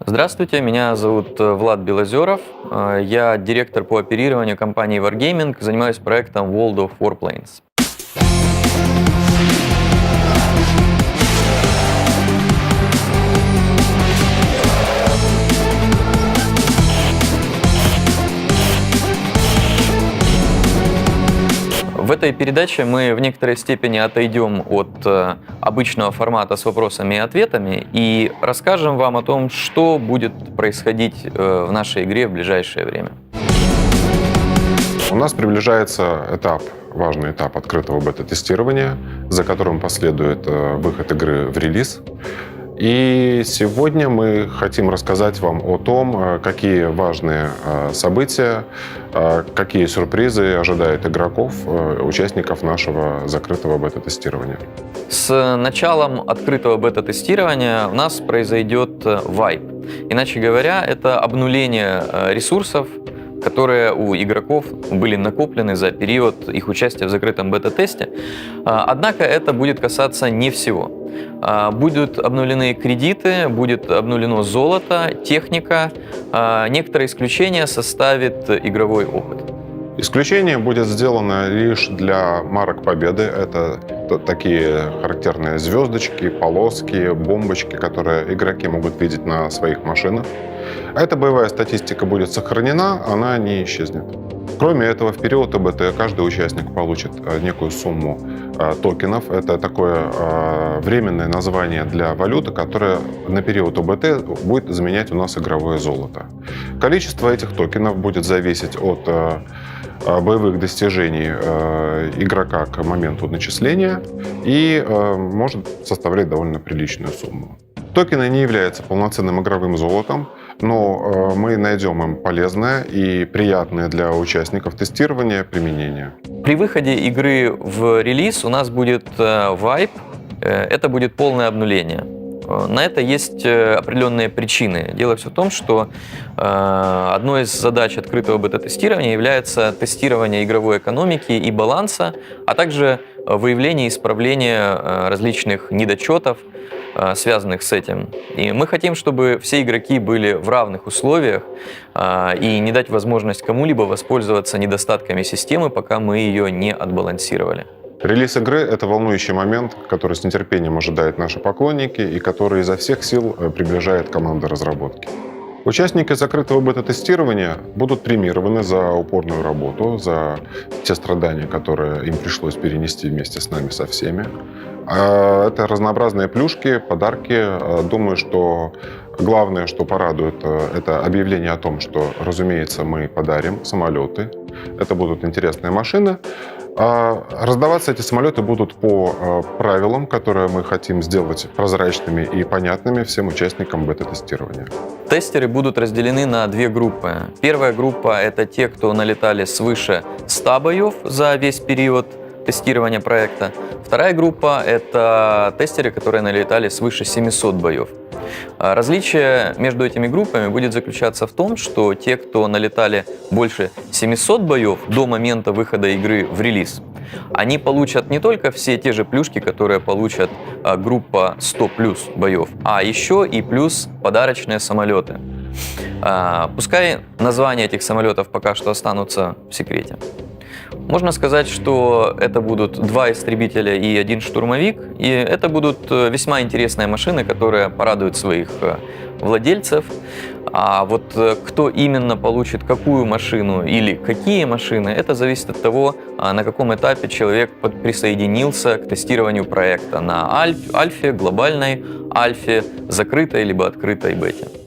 Здравствуйте, меня зовут э, Влад Белозеров. Э, Я директор по оперированию компании Wargaming, занимаюсь проектом World of Warplanes. В этой передаче мы в некоторой степени отойдем от э, обычного формата с вопросами и ответами и расскажем вам о том, что будет происходить э, в нашей игре в ближайшее время. У нас приближается этап, важный этап открытого бета-тестирования, за которым последует э, выход игры в релиз. И сегодня мы хотим рассказать вам о том, э, какие важные э, события, э, какие сюрпризы ожидают игроков, участников нашего закрытого бета-тестирования. С началом открытого бета-тестирования у нас произойдет вайп. Иначе говоря, это обнуление ресурсов, которые у игроков были накоплены за период их участия в закрытом бета-тесте. А, Однако это будет касаться не всего. А, Будут обнулены кредиты, будет обнулено золото, техника. А, Некоторые исключения составит игровой опыт. Исключение будет сделано лишь для марок победы. Это такие характерные звездочки, полоски, бомбочки, которые игроки могут видеть на своих машинах. Эта боевая статистика будет сохранена, она не исчезнет. Кроме этого, в период ОБТ каждый участник получит э, некую сумму э, токенов. Это такое э, временное название для валюты, которое на период ОБТ будет заменять у нас игровое золото. Количество этих токенов будет зависеть от боевых достижений э, игрока к моменту начисления и э, может составлять довольно приличную сумму. Токены не являются полноценным игровым золотом, но э, мы найдем им полезное и приятное для участников тестирования применение. При выходе игры в релиз у нас будет э, вайп, э, это будет полное обнуление. Э, На это есть э, определенные причины. Дело все в том, что э, одной из задач открытого бета-тестирования является тестирование игровой экономики и баланса, а также выявление и исправление различных недочетов, связанных с этим. И мы хотим, чтобы все игроки были в равных условиях и не дать возможность кому-либо воспользоваться недостатками системы, пока мы ее не отбалансировали. Релиз игры — это волнующий момент, который с нетерпением ожидают наши поклонники и который изо всех сил э, приближает команда разработки. Участники закрытого бета-тестирования будут премированы за упорную работу, за те страдания, которые им пришлось перенести вместе с нами со всеми. А Это разнообразные плюшки, подарки. Э, Думаю, что главное, что порадует, э, это объявление о том, что, разумеется, мы подарим самолеты. Это будут интересные машины. А Раздаваться эти самолеты будут по э, правилам, которые мы хотим сделать прозрачными и понятными всем участникам бета-тестирования. Тестеры будут разделены на две группы. Первая группа — это те, кто налетали свыше 100 боев за весь период тестирования проекта. Вторая группа — это тестеры, которые налетали свыше 700 боев. А Различие между этими группами будет заключаться в том, что те, кто налетали больше 700 боев до момента выхода игры в релиз, они получат не только все те же плюшки, которые получат а, группа 100 плюс боев, а еще и плюс подарочные самолеты. А, Пускай названия этих самолетов пока что останутся в секрете. Можно сказать, что это будут два истребителя и один штурмовик, и это будут э, весьма интересные машины, которые порадуют своих э, владельцев. А вот э, кто именно получит какую машину или какие машины, это зависит от того, а, на каком этапе человек присоединился к тестированию проекта на альф- альфе, глобальной альфе, закрытой либо открытой бете.